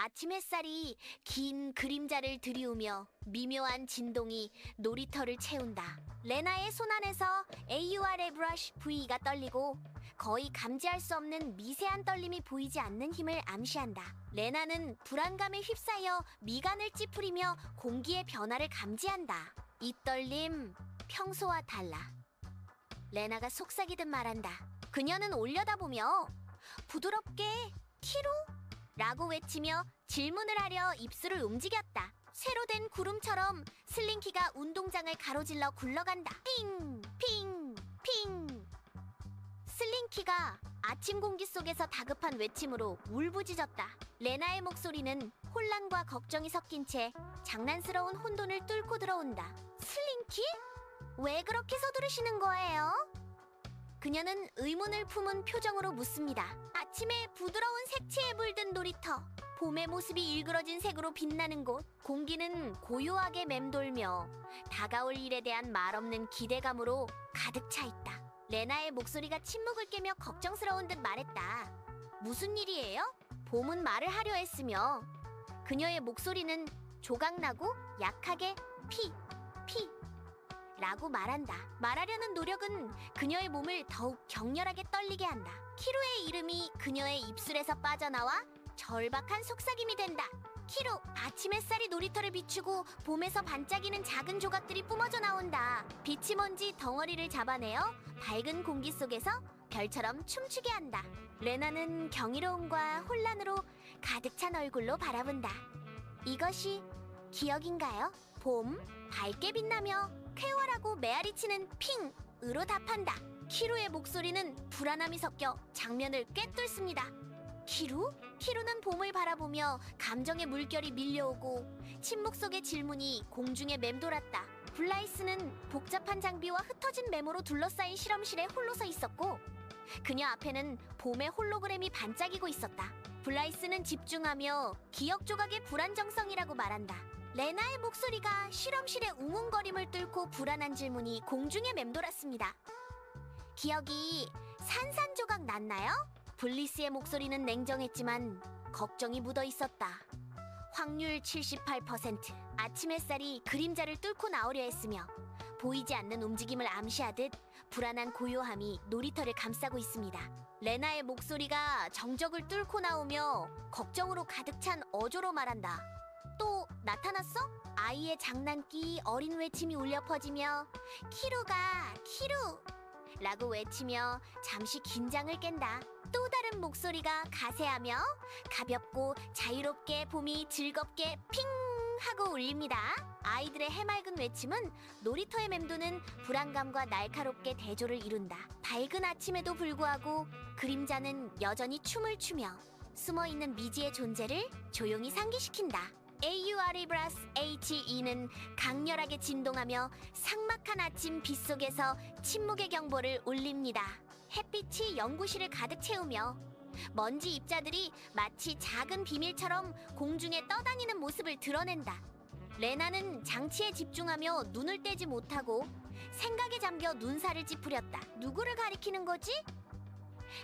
아침 햇살이 긴 그림자를 들이우며 미묘한 진동이 놀이터를 채운다. 레나의 손 안에서 AUR의 브러쉬 V가 떨리고 거의 감지할 수 없는 미세한 떨림이 보이지 않는 힘을 암시한다. 레나는 불안감에 휩싸여 미간을 찌푸리며 공기의 변화를 감지한다. 이 떨림 평소와 달라. 레나가 속삭이듯 말한다. 그녀는 올려다보며 부드럽게 키로? 라고 외치며 질문을 하려 입술을 움직였다. 새로 된 구름처럼 슬링키가 운동장을 가로질러 굴러간다. 핑! 핑! 핑! 슬링키가 아침 공기 속에서 다급한 외침으로 울부짖었다. 레나의 목소리는 혼란과 걱정이 섞인 채 장난스러운 혼돈을 뚫고 들어온다. 슬링키? 왜 그렇게 서두르시는 거예요? 그녀는 의문을 품은 표정으로 묻습니다. 아침에 부드러운 색채에 물든 놀이터. 봄의 모습이 일그러진 색으로 빛나는 곳. 공기는 고요하게 맴돌며 다가올 일에 대한 말없는 기대감으로 가득 차 있다. 레나의 목소리가 침묵을 깨며 걱정스러운 듯 말했다. 무슨 일이에요? 봄은 말을 하려 했으며 그녀의 목소리는 조각나고 약하게 피, 피, 라고 말한다. 말하려는 노력은 그녀의 몸을 더욱 격렬하게 떨리게 한다. 키로의 이름이 그녀의 입술에서 빠져나와 절박한 속삭임이 된다. 키로, 아침 햇살이 놀이터를 비추고 봄에서 반짝이는 작은 조각들이 뿜어져 나온다. 빛이 먼지 덩어리를 잡아내어 밝은 공기 속에서 별처럼 춤추게 한다. 레나는 경이로움과 혼란으로 가득 찬 얼굴로 바라본다. 이것이 기억인가요? 봄, 밝게 빛나며 쾌활하고 메아리치는 핑으로 답한다. 키루의 목소리는 불안함이 섞여 장면을 꿰뚫습니다. 키루? 키루는 봄을 바라보며 감정의 물결이 밀려오고 침묵 속의 질문이 공중에 맴돌았다. 블라이스는 복잡한 장비와 흩어진 메모로 둘러싸인 실험실에 홀로 서 있었고 그녀 앞에는 봄의 홀로그램이 반짝이고 있었다. 블라이스는 집중하며 기억 조각의 불안정성이라고 말한다. 레나의 목소리가 실험실의 웅웅거림을 뚫고 불안한 질문이 공중에 맴돌았습니다. 기억이 산산조각 났나요? 블리스의 목소리는 냉정했지만 걱정이 묻어 있었다. 확률 78%. 아침 햇살이 그림자를 뚫고 나오려 했으며 보이지 않는 움직임을 암시하듯 불안한 고요함이 놀이터를 감싸고 있습니다. 레나의 목소리가 정적을 뚫고 나오며 걱정으로 가득 찬 어조로 말한다. 또 나타났어? 아이의 장난기 어린 외침이 울려 퍼지며 키루가 키루 라고 외치며 잠시 긴장을 깬다. 또 다른 목소리가 가세하며 가볍고 자유롭게 봄이 즐겁게 핑 하고 울립니다. 아이들의 해맑은 외침은 놀이터에 맴도는 불안감과 날카롭게 대조를 이룬다. 밝은 아침에도 불구하고 그림자는 여전히 춤을 추며 숨어 있는 미지의 존재를 조용히 상기시킨다. AUR이브라스 HE는 강렬하게 진동하며 삭막한 아침 빗속에서 침묵의 경보를 울립니다. 햇빛이 연구실을 가득 채우며 먼지 입자들이 마치 작은 비밀처럼 공중에 떠다니는 모습을 드러낸다. 레나는 장치에 집중하며 눈을 떼지 못하고 생각에 잠겨 눈살을 찌푸렸다. 누구를 가리키는 거지?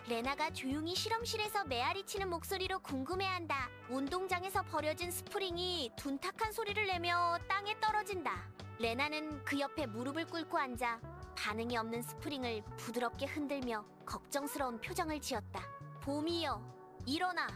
레나가 조용히 실험실에서 메아리 치는 목소리로 궁금해한다. 운동장에서 버려진 스프링이 둔탁한 소리를 내며 땅에 떨어진다. 레나는 그 옆에 무릎을 꿇고 앉아 반응이 없는 스프링을 부드럽게 흔들며 걱정스러운 표정을 지었다. 봄이여, 일어나!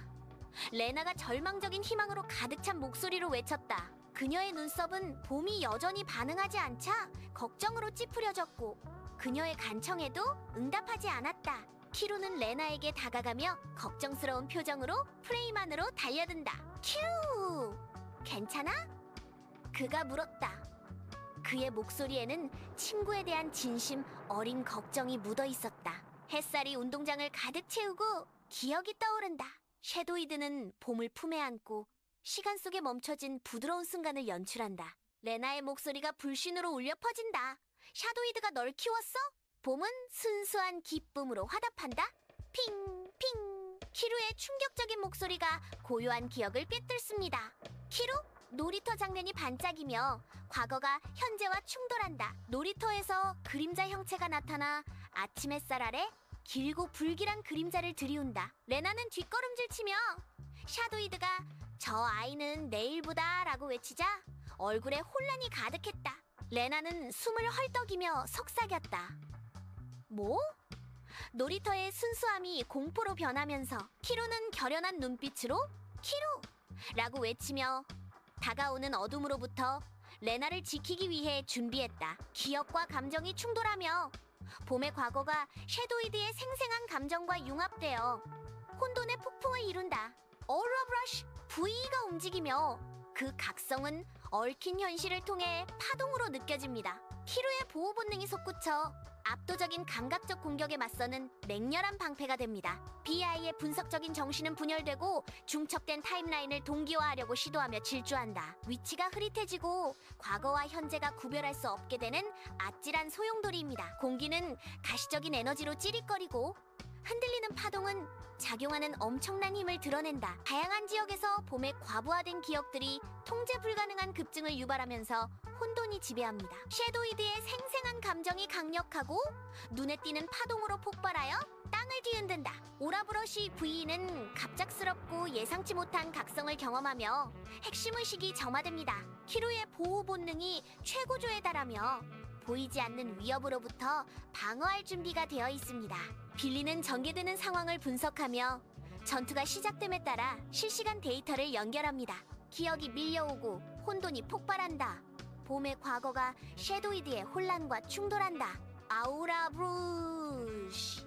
레나가 절망적인 희망으로 가득 찬 목소리로 외쳤다. 그녀의 눈썹은 봄이 여전히 반응하지 않자 걱정으로 찌푸려졌고 그녀의 간청에도 응답하지 않았다. 키루는 레나에게 다가가며 걱정스러운 표정으로 프레임 안으로 달려든다. 키루! 괜찮아? 그가 물었다. 그의 목소리에는 친구에 대한 진심 어린 걱정이 묻어 있었다. 햇살이 운동장을 가득 채우고 기억이 떠오른다. 섀도이드는 봄을 품에 안고 시간 속에 멈춰진 부드러운 순간을 연출한다. 레나의 목소리가 불신으로 울려 퍼진다. 샤도이드가 널 키웠어? 봄은 순수한 기쁨으로 화답한다. 핑, 핑. 키루의 충격적인 목소리가 고요한 기억을 꿰뚫습니다. 키루? 놀이터 장면이 반짝이며 과거가 현재와 충돌한다. 놀이터에서 그림자 형체가 나타나 아침 햇살 아래 길고 불길한 그림자를 들이운다. 레나는 뒷걸음질 치며 샤도이드가 저 아이는 내일보다 라고 외치자 얼굴에 혼란이 가득했다. 레나는 숨을 헐떡이며 속삭였다. 뭐? 놀이터의 순수함이 공포로 변하면서 키루는 결연한 눈빛으로 키루! 라고 외치며 다가오는 어둠으로부터 레나를 지키기 위해 준비했다. 기억과 감정이 충돌하며 봄의 과거가 섀도이드의 생생한 감정과 융합되어 혼돈의 폭풍을 이룬다. 어라브러쉬 V가 움직이며 그 각성은 얽힌 현실을 통해 파동으로 느껴집니다. 키루의 보호 본능이 솟구쳐 압도적인 감각적 공격에 맞서는 맹렬한 방패가 됩니다. BI의 분석적인 정신은 분열되고 중첩된 타임라인을 동기화하려고 시도하며 질주한다. 위치가 흐릿해지고 과거와 현재가 구별할 수 없게 되는 아찔한 소용돌이입니다. 공기는 가시적인 에너지로 찌릿거리고 흔들리는 파동은 작용하는 엄청난 힘을 드러낸다. 다양한 지역에서 봄의 과부하된 기억들이 통제 불가능한 급증을 유발하면서 혼돈이 지배합니다. 섀도이드의 생생한 감정이 강력하고 눈에 띄는 파동으로 폭발하여 땅을 뒤흔든다. 오라브러시 V는 갑작스럽고 예상치 못한 각성을 경험하며 핵심 의식이 점화됩니다. 키루의 보호 본능이 최고조에 달하며 보이지 않는 위협으로부터 방어할 준비가 되어 있습니다. 빌리는 전개되는 상황을 분석하며 전투가 시작됨에 따라 실시간 데이터를 연결합니다. 기억이 밀려오고 혼돈이 폭발한다. 봄의 과거가 섀도이드의 혼란과 충돌한다. 아우라 브루시.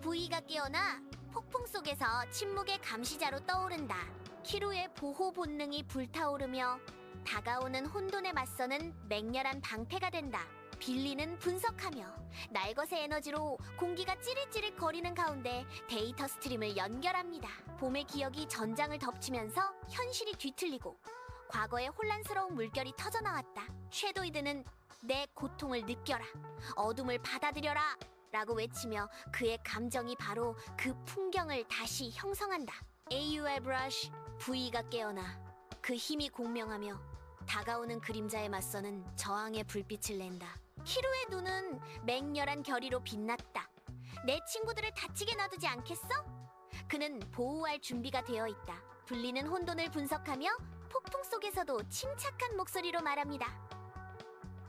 부이가 깨어나 폭풍 속에서 침묵의 감시자로 떠오른다. 키루의 보호 본능이 불타오르며 다가오는 혼돈에 맞서는 맹렬한 방패가 된다. 빌리는 분석하며 날것의 에너지로 공기가 찌릿찌릿 거리는 가운데 데이터 스트림을 연결합니다. 봄의 기억이 전장을 덮치면서 현실이 뒤틀리고 과거의 혼란스러운 물결이 터져나왔다. 섀도이드는 내 고통을 느껴라. 어둠을 받아들여라. 라고 외치며 그의 감정이 바로 그 풍경을 다시 형성한다. AUR 브러쉬 V가 깨어나 그 힘이 공명하며 다가오는 그림자에 맞서는 저항의 불빛을 낸다. 키루의 눈은 맹렬한 결의로 빛났다. 내 친구들을 다치게 놔두지 않겠어? 그는 보호할 준비가 되어 있다. 불리는 혼돈을 분석하며 폭풍 속에서도 침착한 목소리로 말합니다.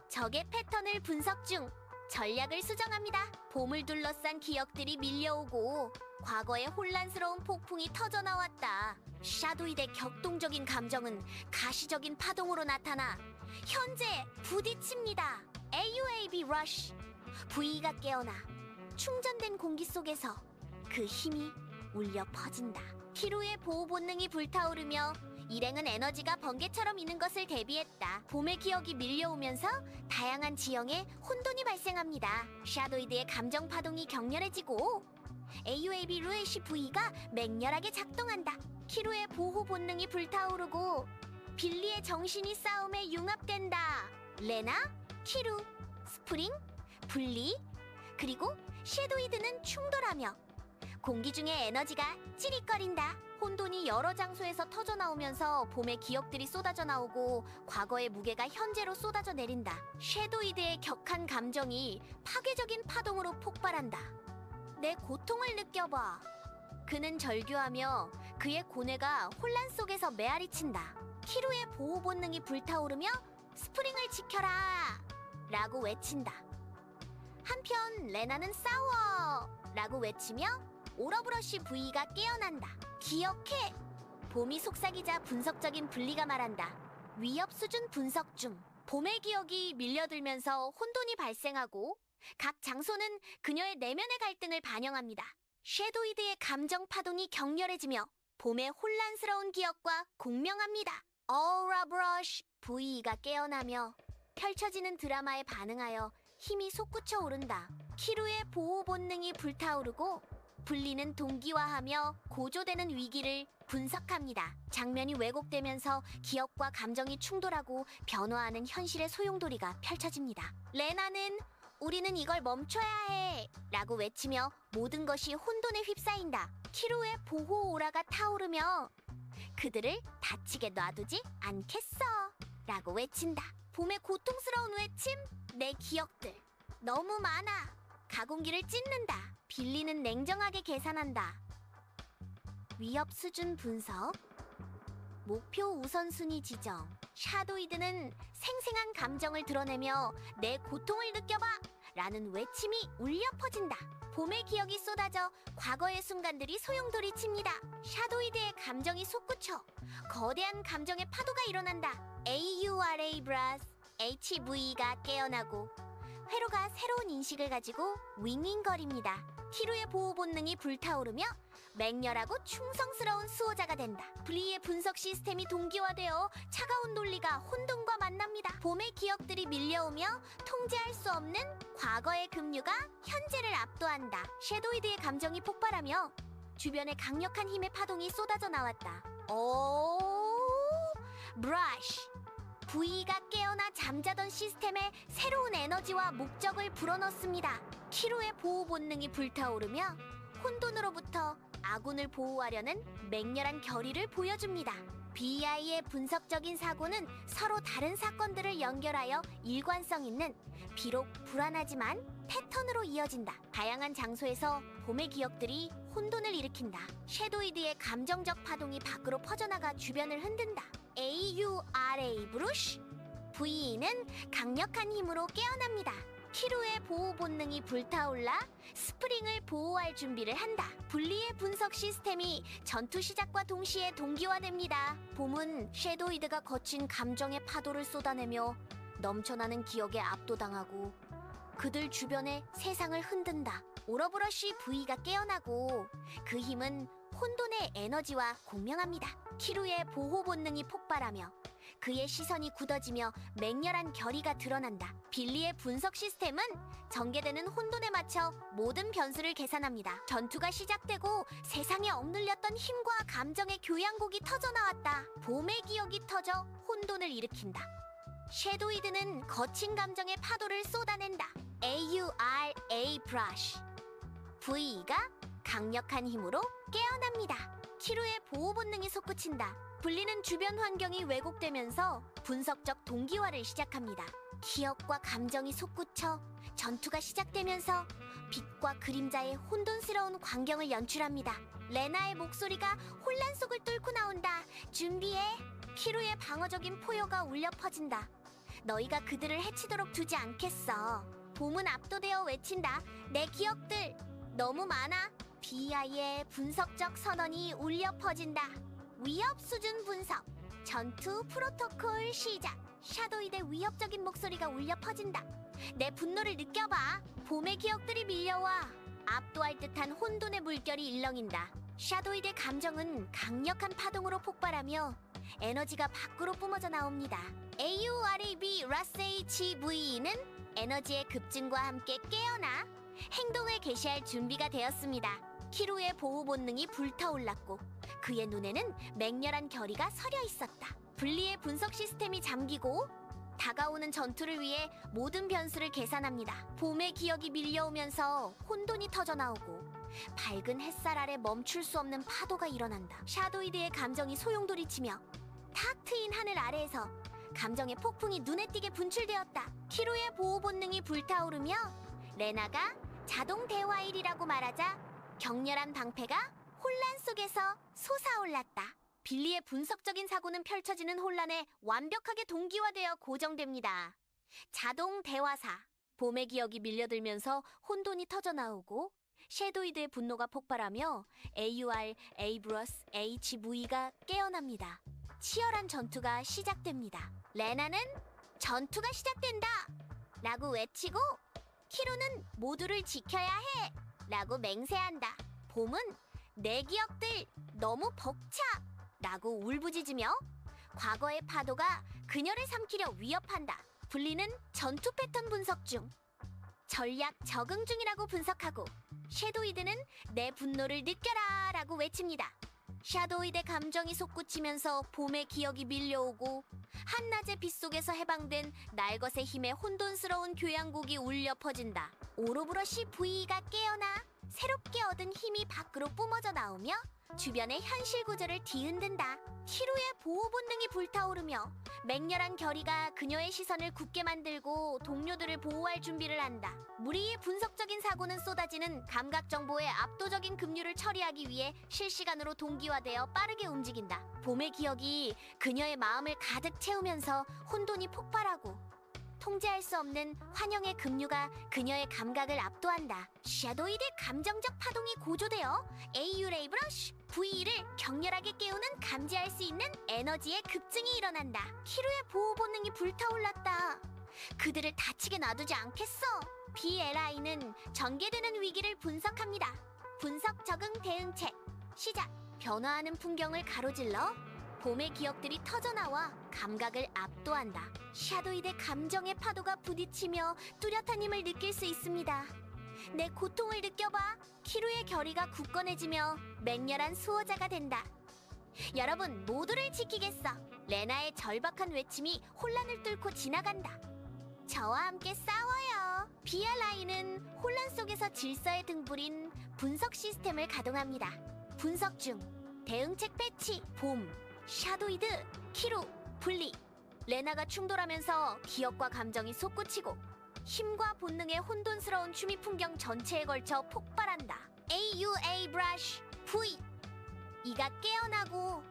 적의 패턴을 분석 중 전략을 수정합니다. 봄을 둘러싼 기억들이 밀려오고 과거의 혼란스러운 폭풍이 터져 나왔다. 샤도이의 격동적인 감정은 가시적인 파동으로 나타나 현재 부딪힙니다. AUAB 러쉬 V가 깨어나 충전된 공기 속에서 그 힘이 울려 퍼진다. 키루의 보호 본능이 불타오르며 일행은 에너지가 번개처럼 이는 것을 대비했다. 봄의 기억이 밀려오면서 다양한 지형에 혼돈이 발생합니다. 샤도이드의 감정 파동이 격렬해지고 AUAB 루에시 V가 맹렬하게 작동한다. 키루의 보호 본능이 불타오르고 빌리의 정신이 싸움에 융합된다. 레나, 키루, 스프링, 분리, 그리고 섀도이드는 충돌하며 공기 중에 에너지가 찌릿거린다. 혼돈이 여러 장소에서 터져 나오면서 봄의 기억들이 쏟아져 나오고 과거의 무게가 현재로 쏟아져 내린다. 섀도이드의 격한 감정이 파괴적인 파동으로 폭발한다. 내 고통을 느껴봐. 그는 절규하며 그의 고뇌가 혼란 속에서 메아리친다. 키루의 보호 본능이 불타오르며 스프링을 지켜라! 라고 외친다. 한편 레나는 싸워! 라고 외치며 오러브러쉬 V가 깨어난다. 기억해! 봄이 속삭이자 분석적인 분리가 말한다. 위협 수준 분석 중. 봄의 기억이 밀려들면서 혼돈이 발생하고 각 장소는 그녀의 내면의 갈등을 반영합니다. 섀도이드의 감정 파동이 격렬해지며 봄의 혼란스러운 기억과 공명합니다. 어라 브러쉬 V가 깨어나며 펼쳐지는 드라마에 반응하여 힘이 솟구쳐 오른다. 키루의 보호 본능이 불타오르고 분리는 동기화하며 고조되는 위기를 분석합니다. 장면이 왜곡되면서 기억과 감정이 충돌하고 변화하는 현실의 소용돌이가 펼쳐집니다. 레나는 우리는 이걸 멈춰야 해! 라고 외치며 모든 것이 혼돈에 휩싸인다. 키루의 보호 오라가 타오르며 그들을 다치게 놔두지 않겠어! 라고 외친다. 봄의 고통스러운 외침, 내 기억들. 너무 많아. 가공기를 찢는다. 빌리는 냉정하게 계산한다. 위협 수준 분석. 목표 우선순위 지정. 샤도이드는 생생한 감정을 드러내며 내 고통을 느껴봐! 라는 외침이 울려 퍼진다. 봄의 기억이 쏟아져 과거의 순간들이 소용돌이칩니다. 샤도이드의 감정이 솟구쳐 거대한 감정의 파도가 일어난다. AURA 브라스 HV가 깨어나고 회로가 새로운 인식을 가지고 윙윙거립니다. 키루의 보호 본능이 불타오르며 맹렬하고 충성스러운 수호자가 된다. 블리의 분석 시스템이 동기화되어 차가운 논리가 혼돈과 만납니다. 봄의 기억들이 밀려오며 통제할 수 없는 과거의 급류가 현재를 압도한다. 섀도이드의 감정이 폭발하며 주변에 강력한 힘의 파동이 쏟아져 나왔다. 오, 브러쉬. V가 깨어나 잠자던 시스템에 새로운 에너지와 목적을 불어넣습니다. 키로의 보호 본능이 불타오르며 혼돈으로부터 아군을 보호하려는 맹렬한 결의를 보여줍니다. BI의 분석적인 사고는 서로 다른 사건들을 연결하여 일관성 있는 비록 불안하지만 패턴으로 이어진다. 다양한 장소에서 봄의 기억들이 혼돈을 일으킨다. 섀도이드의 감정적 파동이 밖으로 퍼져나가 주변을 흔든다. AURA 브루쉬 V는 강력한 힘으로 깨어납니다. 키루의 보호 본능이 불타올라 스프링을 보호할 준비를 한다. 분리의 분석 시스템이 전투 시작과 동시에 동기화됩니다. 봄은 섀도이드가 거친 감정의 파도를 쏟아내며 넘쳐나는 기억에 압도당하고 그들 주변의 세상을 흔든다. 오러브러쉬 V가 깨어나고 그 힘은 혼돈의 에너지와 공명합니다. 키루의 보호 본능이 폭발하며 그의 시선이 굳어지며 맹렬한 결의가 드러난다. 빌리의 분석 시스템은 전개되는 혼돈에 맞춰 모든 변수를 계산합니다. 전투가 시작되고 세상에 억눌렸던 힘과 감정의 교양곡이 터져 나왔다. 봄의 기억이 터져 혼돈을 일으킨다. 섀도이드는 거친 감정의 파도를 쏟아낸다. AURA 브러쉬 V가 강력한 힘으로 깨어납니다. 키루의 보호 본능이 솟구친다. 불리는 주변 환경이 왜곡되면서 분석적 동기화를 시작합니다. 기억과 감정이 솟구쳐 전투가 시작되면서 빛과 그림자의 혼돈스러운 광경을 연출합니다. 레나의 목소리가 혼란 속을 뚫고 나온다. 준비해. 키루의 방어적인 포효가 울려 퍼진다. 너희가 그들을 해치도록 두지 않겠어. 봄은 압도되어 외친다. 내 기억들 너무 많아. BI의 분석적 선언이 울려 퍼진다. 위협 수준 분석. 전투 프로토콜 시작. 샤도이드의 위협적인 목소리가 울려 퍼진다. 내 분노를 느껴봐. 봄의 기억들이 밀려와. 압도할 듯한 혼돈의 물결이 일렁인다. 샤도이드의 감정은 강력한 파동으로 폭발하며 에너지가 밖으로 뿜어져 나옵니다. AURAB 라스 HV는 에너지의 급증과 함께 깨어나 행동을 개시할 준비가 되었습니다. 키루의 보호 본능이 불타올랐고 그의 눈에는 맹렬한 결의가 서려 있었다. 분리의 분석 시스템이 잠기고 다가오는 전투를 위해 모든 변수를 계산합니다. 봄의 기억이 밀려오면서 혼돈이 터져 나오고 밝은 햇살 아래 멈출 수 없는 파도가 일어난다. 샤도이드의 감정이 소용돌이치며 탁 트인 하늘 아래에서 감정의 폭풍이 눈에 띄게 분출되었다. 키로의 보호 본능이 불타오르며 레나가 자동 대화일이라고 말하자 격렬한 방패가 혼란 속에서 솟아올랐다. 빌리의 분석적인 사고는 펼쳐지는 혼란에 완벽하게 동기화되어 고정됩니다. 자동 대화사. 봄의 기억이 밀려들면서 혼돈이 터져 나오고 섀도이드의 분노가 폭발하며 AUR, 에이브러스, HV가 깨어납니다. 치열한 전투가 시작됩니다. 레나는 전투가 시작된다! 라고 외치고 키루는 모두를 지켜야 해! 라고 맹세한다. 봄은 내 기억들 너무 벅차! 라고 울부짖으며 과거의 파도가 그녀를 삼키려 위협한다. 분리는 전투 패턴 분석 중. 전략 적응 중이라고 분석하고 섀도이드는 내 분노를 느껴라 라고 외칩니다. 샤도이드의 감정이 솟구치면서 봄의 기억이 밀려오고 한낮의 빛 속에서 해방된 날것의 힘에 혼돈스러운 교양곡이 울려 퍼진다. 오로브러시 V가 깨어나 새롭게 얻은 힘이 밖으로 뿜어져 나오며 주변의 현실 구조를 뒤흔든다. 키루의 보호 본능이 불타오르며 맹렬한 결의가 그녀의 시선을 굳게 만들고 동료들을 보호할 준비를 한다. 무리의 분석적인 사고는 쏟아지는 감각 정보의 압도적인 급류를 처리하기 위해 실시간으로 동기화되어 빠르게 움직인다. 봄의 기억이 그녀의 마음을 가득 채우면서 혼돈이 폭발하고 통제할 수 없는 환영의 급류가 그녀의 감각을 압도한다. 샤도이드의 감정적 파동이 고조되어 AU 레이브러쉬 V를 격렬하게 깨우는 감지할 수 있는 에너지의 급증이 일어난다. 키루의 보호 본능이 불타올랐다. 그들을 다치게 놔두지 않겠어. BLI는 전개되는 위기를 분석합니다. 분석 적응 대응책 시작. 변화하는 풍경을 가로질러 봄의 기억들이 터져나와 감각을 압도한다. 샤도이드 감정의 파도가 부딪히며 뚜렷한 힘을 느낄 수 있습니다. 내 고통을 느껴봐. 키루의 결의가 굳건해지며 맹렬한 수호자가 된다. 여러분 모두를 지키겠어. 레나의 절박한 외침이 혼란을 뚫고 지나간다. 저와 함께 싸워요. 비알라인은 혼란 속에서 질서에 등불인 분석 시스템을 가동합니다. 분석 중 대응책 패치, 봄, 샤도이드, 키루, 분리. 레나가 충돌하면서 기억과 감정이 솟구치고 힘과 본능의 혼돈스러운 춤이 풍경 전체에 걸쳐 폭발한다. AUA 브러쉬 V 이가 깨어나고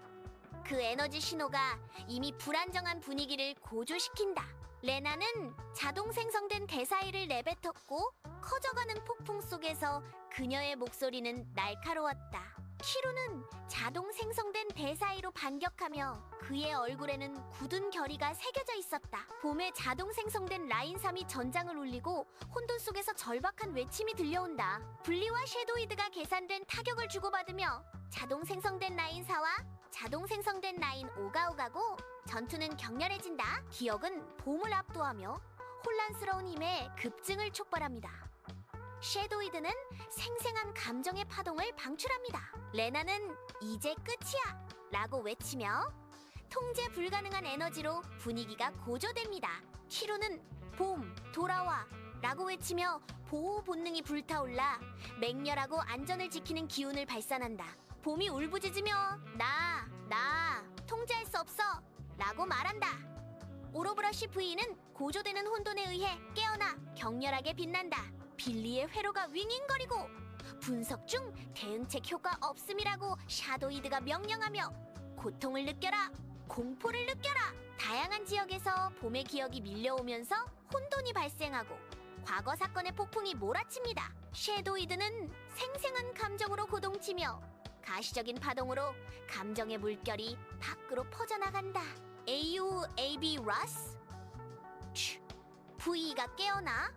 그 에너지 신호가 이미 불안정한 분위기를 고조시킨다. 레나는 자동 생성된 대사이를 내뱉었고 커져가는 폭풍 속에서 그녀의 목소리는 날카로웠다. 키루는 자동 생성된 대사이로 반격하며 그의 얼굴에는 굳은 결의가 새겨져 있었다. 봄에 자동 생성된 라인삼이 전장을 울리고 혼돈 속에서 절박한 외침이 들려온다. 분리와 섀도이드가 계산된 타격을 주고받으며 자동 생성된 라인사와 자동 생성된 라인 오가오가고 전투는 격렬해진다. 기억은 봄을 압도하며 혼란스러운 힘에 급증을 촉발합니다. 섀도이드는 생생한 감정의 파동을 방출합니다. 레나는 이제 끝이야! 라고 외치며 통제 불가능한 에너지로 분위기가 고조됩니다. 키루는 봄, 돌아와! 라고 외치며 보호 본능이 불타올라 맹렬하고 안전을 지키는 기운을 발산한다. 봄이 울부짖으며 나, 나, 통제할 수 없어! 라고 말한다. 오로브러쉬 V는 고조되는 혼돈에 의해 깨어나 격렬하게 빛난다. 빌리의 회로가 윙윙거리고 분석 중 대응책 효과 없음이라고 샤도이드가 명령하며 고통을 느껴라 공포를 느껴라 다양한 지역에서 봄의 기억이 밀려오면서 혼돈이 발생하고 과거 사건의 폭풍이 몰아칩니다. 섀도이드는 생생한 감정으로 고동치며 가시적인 파동으로 감정의 물결이 밖으로 퍼져나간다. AU AB 러스. V가 깨어나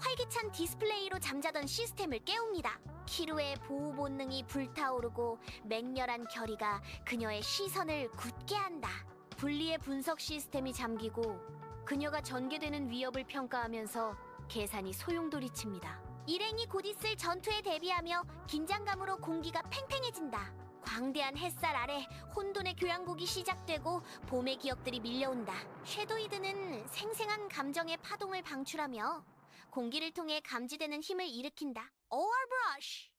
활기찬 디스플레이로 잠자던 시스템을 깨웁니다. 키루의 보호 본능이 불타오르고 맹렬한 결의가 그녀의 시선을 굳게 한다. 분리의 분석 시스템이 잠기고 그녀가 전개되는 위협을 평가하면서 계산이 소용돌이칩니다. 일행이 곧 있을 전투에 대비하며 긴장감으로 공기가 팽팽해진다. 광대한 햇살 아래 혼돈의 교향곡이 시작되고 봄의 기억들이 밀려온다. 섀도이드는 생생한 감정의 파동을 방출하며 공기를 통해 감지되는 힘을 일으킨다. 오얼브러쉬!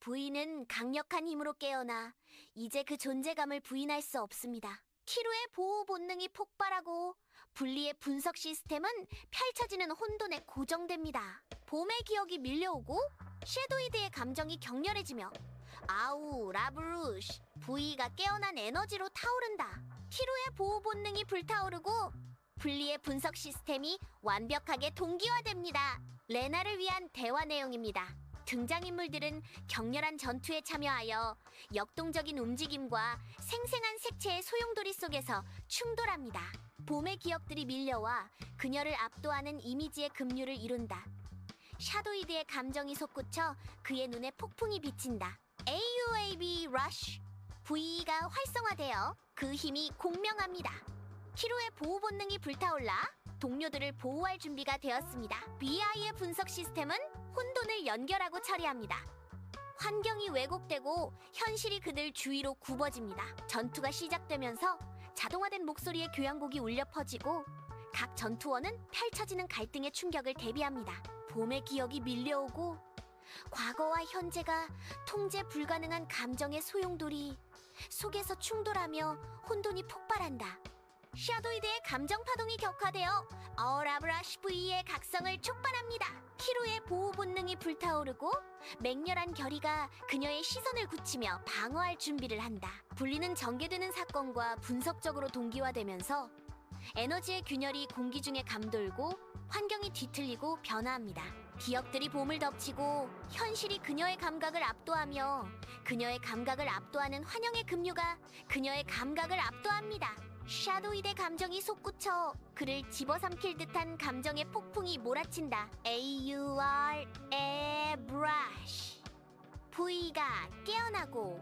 부인은 강력한 힘으로 깨어나 이제 그 존재감을 부인할 수 없습니다. 키루의 보호 본능이 폭발하고 분리의 분석 시스템은 펼쳐지는 혼돈에 고정됩니다. 봄의 기억이 밀려오고 섀도이드의 감정이 격렬해지며 아우 라브루쉬 부이가 깨어난 에너지로 타오른다. 키루의 보호 본능이 불타오르고 분리의 분석 시스템이 완벽하게 동기화됩니다. 레나를 위한 대화 내용입니다. 등장인물들은 격렬한 전투에 참여하여 역동적인 움직임과 생생한 색채의 소용돌이 속에서 충돌합니다. 봄의 기억들이 밀려와 그녀를 압도하는 이미지의 급류를 이룬다. 샤도이드의 감정이 솟구쳐 그의 눈에 폭풍이 비친다. AUAB 러쉬 V가 활성화되어 그 힘이 공명합니다. 키로의 보호 본능이 불타올라 동료들을 보호할 준비가 되었습니다. BI의 분석 시스템은 혼돈을 연결하고 처리합니다. 환경이 왜곡되고 현실이 그들 주위로 굽어집니다. 전투가 시작되면서 자동화된 목소리의 교향곡이 울려 퍼지고 각 전투원은 펼쳐지는 갈등의 충격을 대비합니다. 봄의 기억이 밀려오고 과거와 현재가 통제 불가능한 감정의 소용돌이 속에서 충돌하며 혼돈이 폭발한다. 샤도이드의 감정 파동이 격화되어 어라브라시 V의 각성을 촉발합니다. 키로의 보호 본능이 불타오르고 맹렬한 결의가 그녀의 시선을 굳히며 방어할 준비를 한다. 분리는 전개되는 사건과 분석적으로 동기화되면서 에너지의 균열이 공기 중에 감돌고 환경이 뒤틀리고 변화합니다. 기억들이 봄을 덮치고 현실이 그녀의 감각을 압도하며 그녀의 감각을 압도하는 환영의 급류가 그녀의 감각을 압도합니다. 샤도이의 감정이 솟구쳐 그를 집어삼킬 듯한 감정의 폭풍이 몰아친다. A-U-R, 에, 브러쉬. V가 깨어나고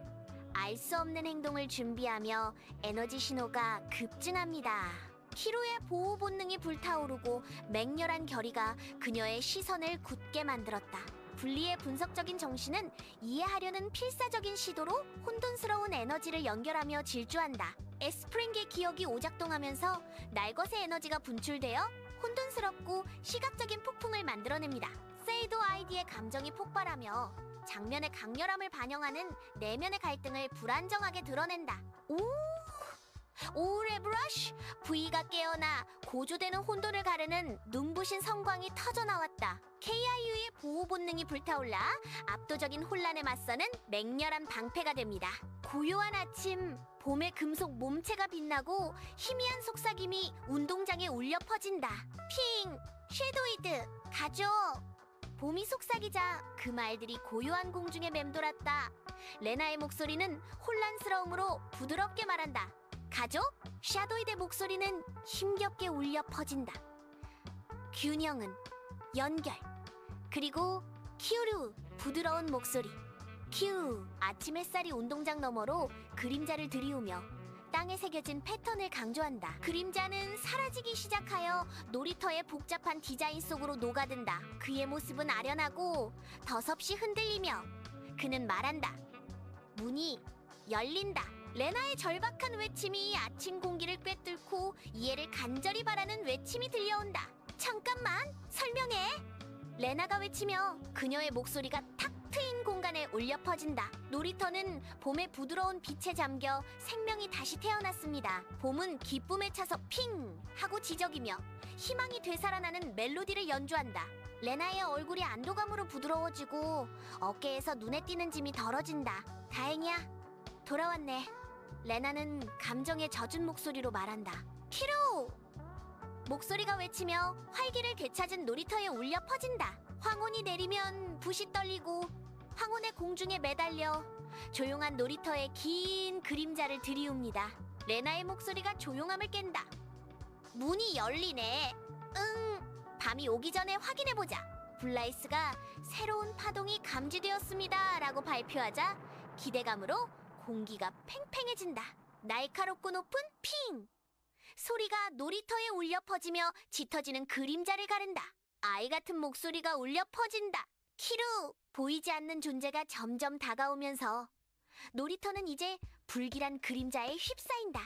알 수 없는 행동을 준비하며 에너지 신호가 급증합니다. 키로의 보호 본능이 불타오르고 맹렬한 결의가 그녀의 시선을 굳게 만들었다. 분리의 분석적인 정신은 이해하려는 필사적인 시도로 혼돈스러운 에너지를 연결하며 질주한다. 에스프링의 기억이 오작동하면서 날것의 에너지가 분출되어 혼돈스럽고 시각적인 폭풍을 만들어냅니다. 세이도 아이디의 감정이 폭발하며 장면의 강렬함을 반영하는 내면의 갈등을 불안정하게 드러낸다. 오! 오레 브러쉬! V가 깨어나 고조되는 혼돈을 가르는 눈부신 성광이 터져 나왔다. KIU의 보호 본능이 불타올라 압도적인 혼란에 맞서는 맹렬한 방패가 됩니다. 고요한 아침, 봄의 금속 몸체가 빛나고 희미한 속삭임이 운동장에 울려 퍼진다. 핑! 섀도이드! 가죠! 봄이 속삭이자 그 말들이 고요한 공중에 맴돌았다. 레나의 목소리는 혼란스러움으로 부드럽게 말한다. 가족? 샤도이의 목소리는 힘겹게 울려 퍼진다. 균형은 연결. 그리고 키우루 부드러운 목소리. 큐 아침 햇살이 운동장 너머로 그림자를 들이우며 땅에 새겨진 패턴을 강조한다. 그림자는 사라지기 시작하여 놀이터의 복잡한 디자인 속으로 녹아든다. 그의 모습은 아련하고 더섭이 흔들리며 그는 말한다. 문이 열린다. 레나의 절박한 외침이 아침 공기를 꿰뚫고 이해를 간절히 바라는 외침이 들려온다. 잠깐만 설명해. 레나가 외치며 그녀의 목소리가 탁 트인 공간에 울려 퍼진다. 놀이터는 봄의 부드러운 빛에 잠겨 생명이 다시 태어났습니다. 봄은 기쁨에 차서 핑 하고 지적이며 희망이 되살아나는 멜로디를 연주한다. 레나의 얼굴이 안도감으로 부드러워지고 어깨에서 눈에 띄는 짐이 덜어진다. 다행이야. 돌아왔네. 레나는 감정에 젖은 목소리로 말한다. 키로! 목소리가 외치며 활기를 되찾은 놀이터에 울려 퍼진다. 황혼이 내리면 붓이 떨리고 황혼의 공중에 매달려 조용한 놀이터의 긴 그림자를 들이웁니다. 레나의 목소리가 조용함을 깬다. 문이 열리네. 응. 밤이 오기 전에 확인해보자. 블라이스가 새로운 파동이 감지되었습니다. 라고 발표하자 기대감으로 공기가 팽팽해진다. 날카롭고 높은 핑! 소리가 놀이터에 울려 퍼지며 짙어지는 그림자를 가른다. 아이 같은 목소리가 울려 퍼진다. 키루! 보이지 않는 존재가 점점 다가오면서 놀이터는 이제 불길한 그림자에 휩싸인다.